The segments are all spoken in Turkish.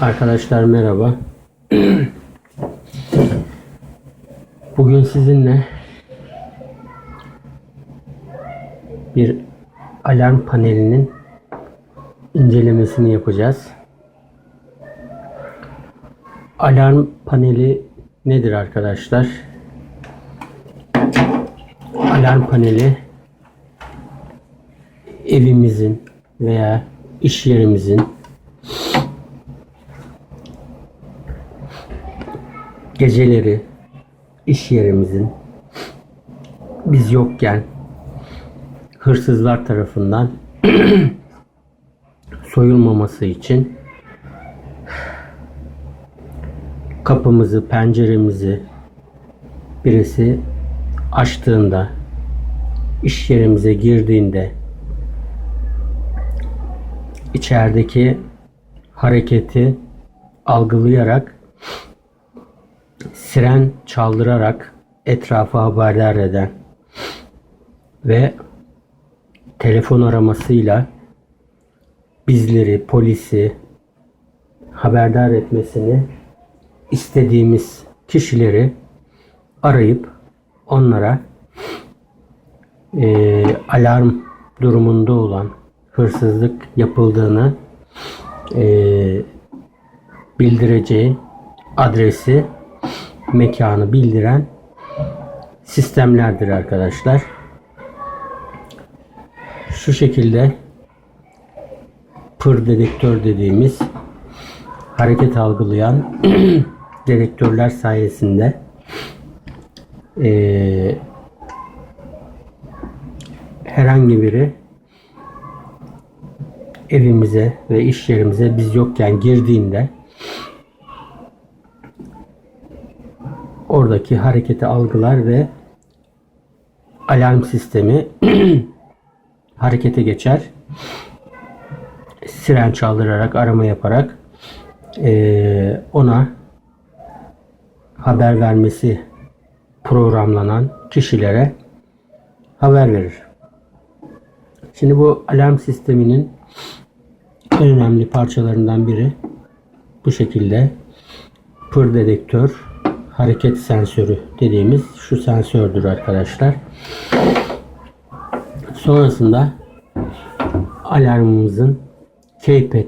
Arkadaşlar merhaba. Bugün sizinle bir alarm panelinin incelemesini yapacağız. Alarm paneli nedir arkadaşlar? Alarm paneli evimizin veya iş yerimizin geceleri iş yerimizin biz yokken hırsızlar tarafından soyulmaması için kapımızı, penceremizi birisi açtığında iş yerimize girdiğinde içerideki hareketi algılayarak siren çaldırarak etrafı haberdar eden ve telefon aramasıyla bizleri, polisi haberdar etmesini istediğimiz kişileri arayıp onlara eee, alarm durumunda olan hırsızlık yapıldığını eee, bildireceği adresi mekanı bildiren sistemlerdir arkadaşlar. Şu şekilde pır dedektör dediğimiz hareket algılayan dedektörler sayesinde eee, herhangi biri evimize ve iş yerimize biz yokken girdiğinde oradaki hareketi algılar ve alarm sistemi harekete geçer. Siren çaldırarak, arama yaparak eee, ona haber vermesi programlanan kişilere haber verir. Şimdi bu alarm sisteminin en önemli parçalarından biri bu şekilde pır dedektör hareket sensörü dediğimiz şu sensördür arkadaşlar. Sonrasında alarmımızın keypad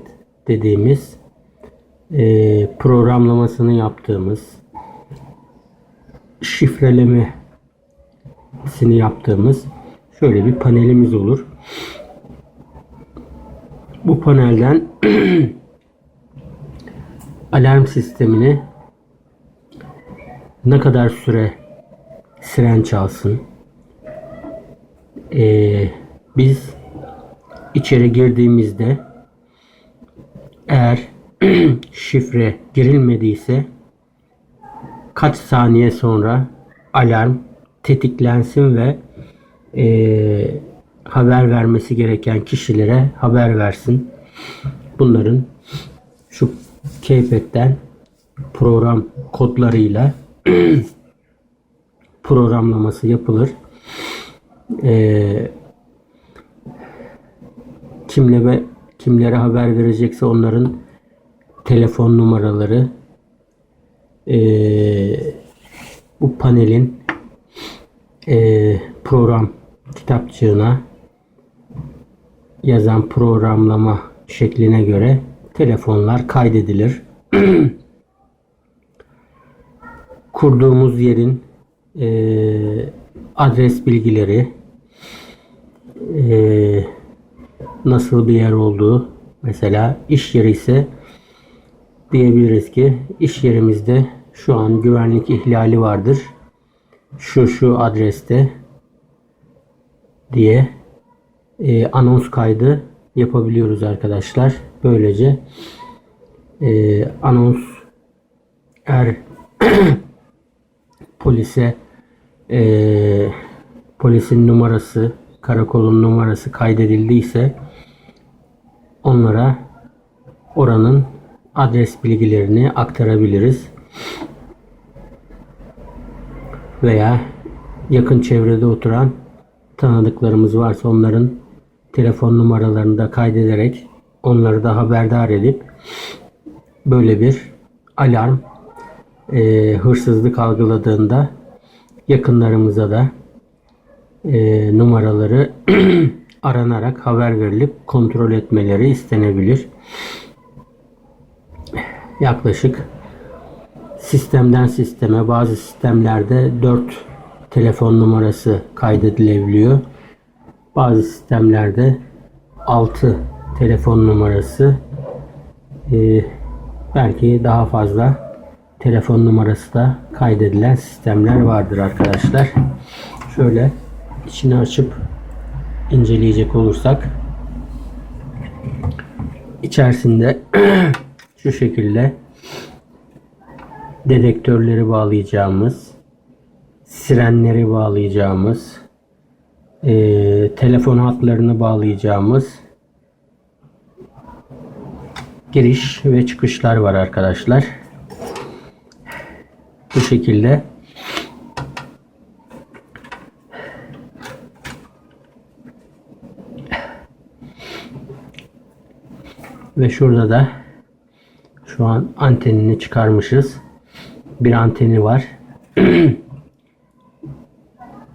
dediğimiz eee, programlamasını yaptığımız şifrelemesini yaptığımız şöyle bir panelimiz olur. Bu panelden alarm sistemini ne kadar süre siren çalsın. Ee, biz içeri girdiğimizde eğer şifre girilmediyse kaç saniye sonra alarm tetiklensin ve eee, haber vermesi gereken kişilere haber versin. Bunların şu keypad'den program kodlarıyla programlaması yapılır. Eee kimle kimlere haber verecekse onların telefon numaraları eee, bu panelin eee, program kitapçığına yazan programlama şekline göre telefonlar kaydedilir. Kurduğumuz yerin eee, adres bilgileri eee, nasıl bir yer olduğu mesela iş yeri ise diyebiliriz ki iş yerimizde şu an güvenlik ihlali vardır. Şu şu adreste diye e, anons kaydı yapabiliyoruz arkadaşlar. Böylece e, anons er polise e, polisin numarası karakolun numarası kaydedildiyse onlara oranın adres bilgilerini aktarabiliriz. Veya yakın çevrede oturan tanıdıklarımız varsa onların telefon numaralarını da kaydederek onları da haberdar edip böyle bir alarm e, hırsızlık algıladığında yakınlarımıza da e, numaraları aranarak haber verilip kontrol etmeleri istenebilir. Yaklaşık sistemden sisteme bazı sistemlerde 4 telefon numarası kaydedilebiliyor. Bazı sistemlerde 6 telefon numarası e, belki daha fazla telefon numarası da kaydedilen sistemler vardır arkadaşlar. Şöyle içini açıp inceleyecek olursak içerisinde şu şekilde dedektörleri bağlayacağımız sirenleri bağlayacağımız e, telefon hatlarını bağlayacağımız giriş ve çıkışlar var arkadaşlar. Bu şekilde ve şurada da şu an antenini çıkarmışız. Bir anteni var.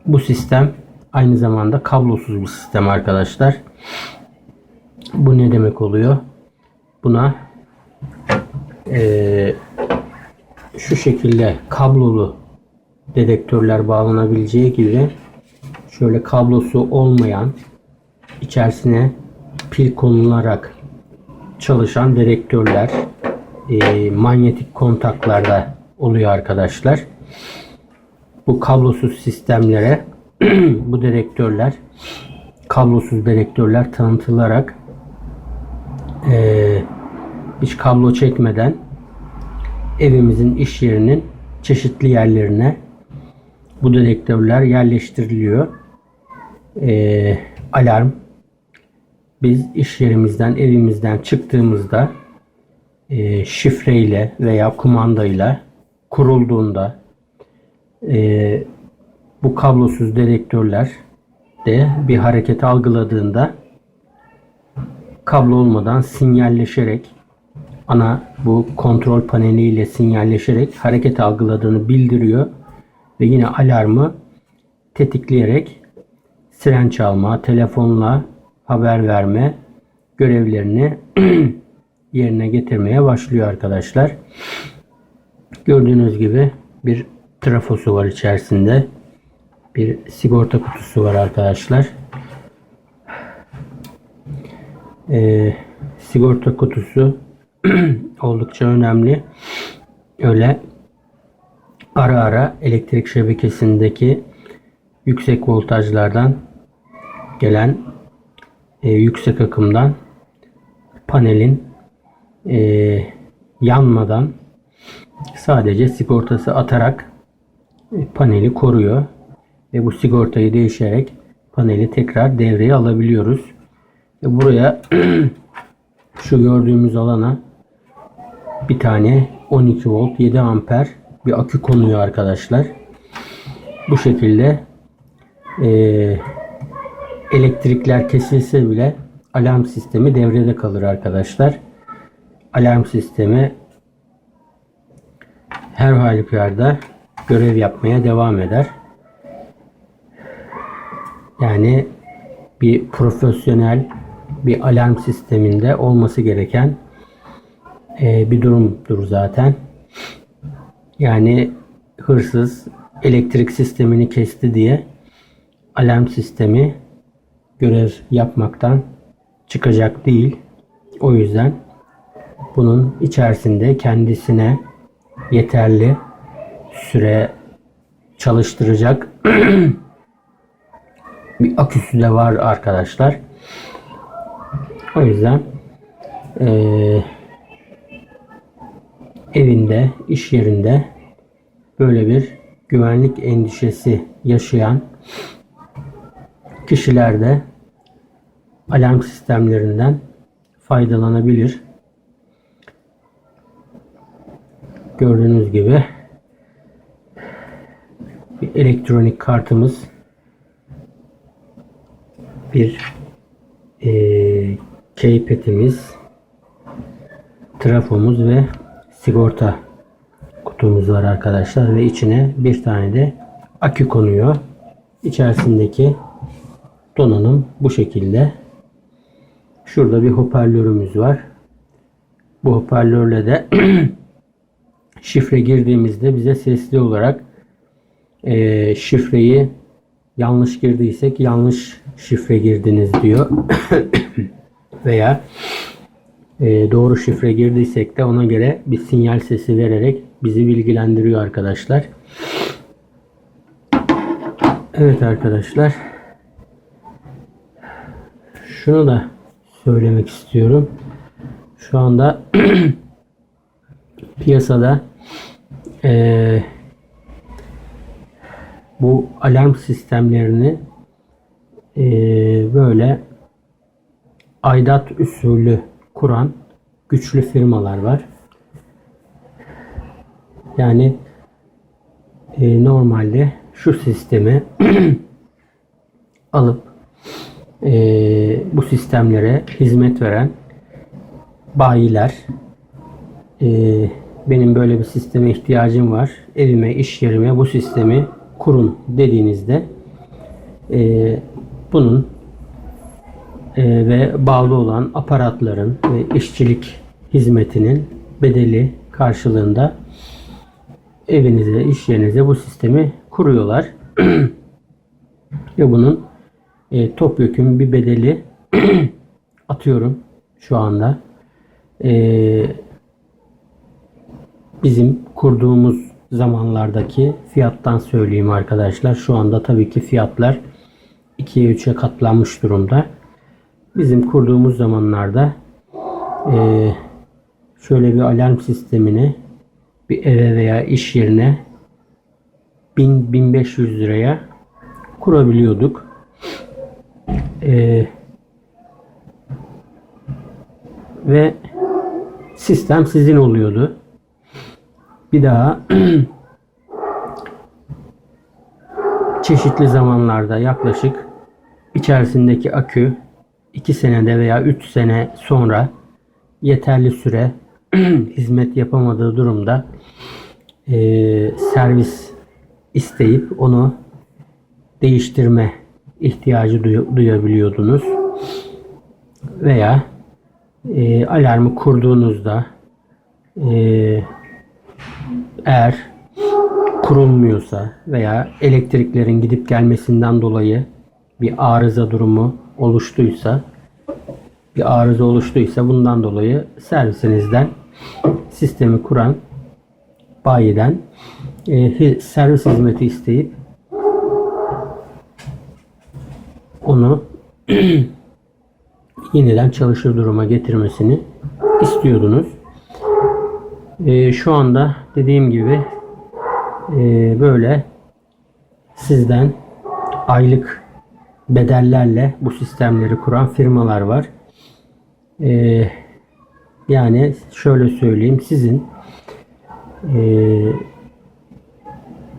Bu sistem aynı zamanda kablosuz bir sistem arkadaşlar. Bu ne demek oluyor? Buna eee şu şekilde kablolu dedektörler bağlanabileceği gibi şöyle kablosu olmayan içerisine pil konularak çalışan dedektörler e, manyetik kontaklarda oluyor arkadaşlar. Bu kablosuz sistemlere bu dedektörler kablosuz dedektörler tanıtılarak e, hiç kablo çekmeden evimizin iş yerinin çeşitli yerlerine bu dedektörler yerleştiriliyor. Ee, alarm biz iş yerimizden evimizden çıktığımızda e, şifreyle veya kumandayla kurulduğunda e, bu kablosuz dedektörler de bir hareket algıladığında kablo olmadan sinyalleşerek ana bu kontrol paneliyle sinyalleşerek hareket algıladığını bildiriyor ve yine alarmı tetikleyerek siren çalma, telefonla haber verme görevlerini yerine getirmeye başlıyor arkadaşlar. Gördüğünüz gibi bir trafosu var içerisinde. Bir sigorta kutusu var arkadaşlar. Ee, sigorta kutusu oldukça önemli. Öyle ara ara elektrik şebekesindeki yüksek voltajlardan gelen e, yüksek akımdan panelin e, yanmadan sadece sigortası atarak e, paneli koruyor ve bu sigortayı değişerek paneli tekrar devreye alabiliyoruz. Ve buraya şu gördüğümüz alana bir tane 12 volt 7 amper bir akü konuyor arkadaşlar. Bu şekilde e, elektrikler kesilse bile alarm sistemi devrede kalır arkadaşlar. Alarm sistemi her halükarda görev yapmaya devam eder. Yani bir profesyonel bir alarm sisteminde olması gereken e, bir durumdur zaten. Yani hırsız elektrik sistemini kesti diye alarm sistemi görev yapmaktan çıkacak değil. O yüzden bunun içerisinde kendisine yeterli süre çalıştıracak bir aküsü de var arkadaşlar. O yüzden eee evinde, iş yerinde böyle bir güvenlik endişesi yaşayan kişiler de alarm sistemlerinden faydalanabilir. Gördüğünüz gibi bir elektronik kartımız bir e, keypetimiz trafomuz ve sigorta kutumuz var arkadaşlar ve içine bir tane de akü konuyor. İçerisindeki donanım bu şekilde. Şurada bir hoparlörümüz var. Bu hoparlörle de şifre girdiğimizde bize sesli olarak eee, şifreyi yanlış girdiysek yanlış şifre girdiniz diyor. Veya eee, doğru şifre girdiysek de ona göre bir sinyal sesi vererek bizi bilgilendiriyor arkadaşlar. Evet arkadaşlar. Şunu da söylemek istiyorum. Şu anda piyasada eee, bu alarm sistemlerini eee, böyle aidat usulü kuran güçlü firmalar var. Yani e, normalde şu sistemi alıp e, bu sistemlere hizmet veren bayiler e, benim böyle bir sisteme ihtiyacım var. Evime, iş yerime bu sistemi kurun dediğinizde e, bunun ve bağlı olan aparatların ve işçilik hizmetinin bedeli karşılığında evinize, iş yerinize bu sistemi kuruyorlar. ve bunun e, topyekun bir bedeli atıyorum şu anda. E, bizim kurduğumuz zamanlardaki fiyattan söyleyeyim arkadaşlar. Şu anda tabii ki fiyatlar 2'ye 3'e katlanmış durumda. Bizim kurduğumuz zamanlarda e, şöyle bir alarm sistemini bir eve veya iş yerine 1000-1500 liraya kurabiliyorduk. E, ve sistem sizin oluyordu. Bir daha çeşitli zamanlarda yaklaşık içerisindeki akü 2 senede veya 3 sene sonra yeterli süre hizmet yapamadığı durumda eee, servis isteyip onu değiştirme ihtiyacı duy- duyabiliyordunuz. Veya eee, alarmı kurduğunuzda eee, eğer kurulmuyorsa veya elektriklerin gidip gelmesinden dolayı bir arıza durumu oluştuysa bir arıza oluştuysa bundan dolayı servisinizden sistemi kuran bayiden e, servis hizmeti isteyip onu yeniden çalışır duruma getirmesini istiyordunuz. E, şu anda dediğim gibi e, böyle sizden aylık bedellerle bu sistemleri kuran firmalar var. E, yani şöyle söyleyeyim sizin e,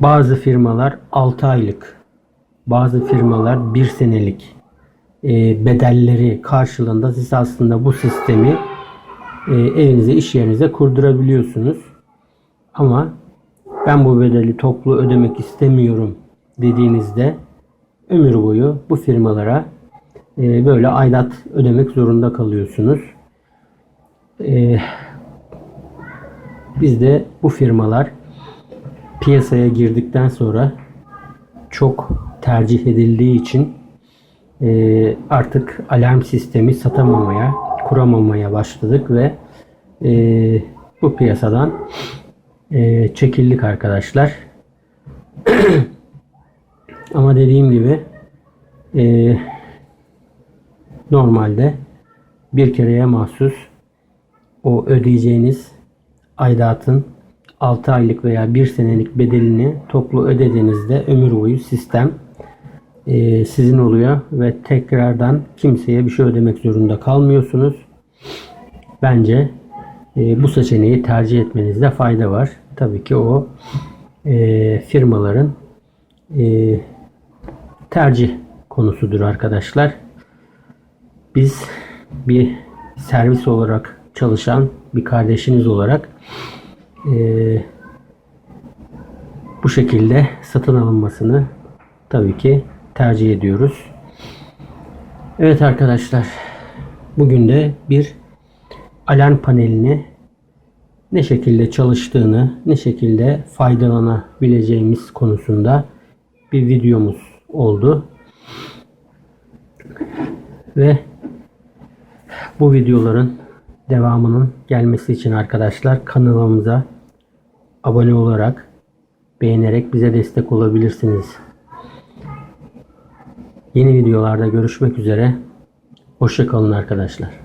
bazı firmalar 6 aylık bazı firmalar 1 senelik e, bedelleri karşılığında siz aslında bu sistemi e, evinize iş yerinize kurdurabiliyorsunuz. Ama ben bu bedeli toplu ödemek istemiyorum dediğinizde ömür boyu bu firmalara e, böyle aidat ödemek zorunda kalıyorsunuz. E, bizde bu firmalar piyasaya girdikten sonra çok tercih edildiği için e, artık alarm sistemi satamamaya, kuramamaya başladık ve e, bu piyasadan e, çekildik arkadaşlar. Ama dediğim gibi e, normalde bir kereye mahsus o ödeyeceğiniz aidatın 6 aylık veya 1 senelik bedelini toplu ödediğinizde ömür boyu sistem e, sizin oluyor ve tekrardan kimseye bir şey ödemek zorunda kalmıyorsunuz. Bence e, bu seçeneği tercih etmenizde fayda var. Tabii ki o e, firmaların e, tercih konusudur arkadaşlar. Biz bir servis olarak çalışan bir kardeşiniz olarak Ee, bu şekilde satın alınmasını tabii ki tercih ediyoruz. Evet arkadaşlar bugün de bir alarm panelini ne şekilde çalıştığını, ne şekilde faydalanabileceğimiz konusunda bir videomuz oldu. Ve bu videoların devamının gelmesi için arkadaşlar kanalımıza abone olarak beğenerek bize destek olabilirsiniz. Yeni videolarda görüşmek üzere. Hoşçakalın arkadaşlar.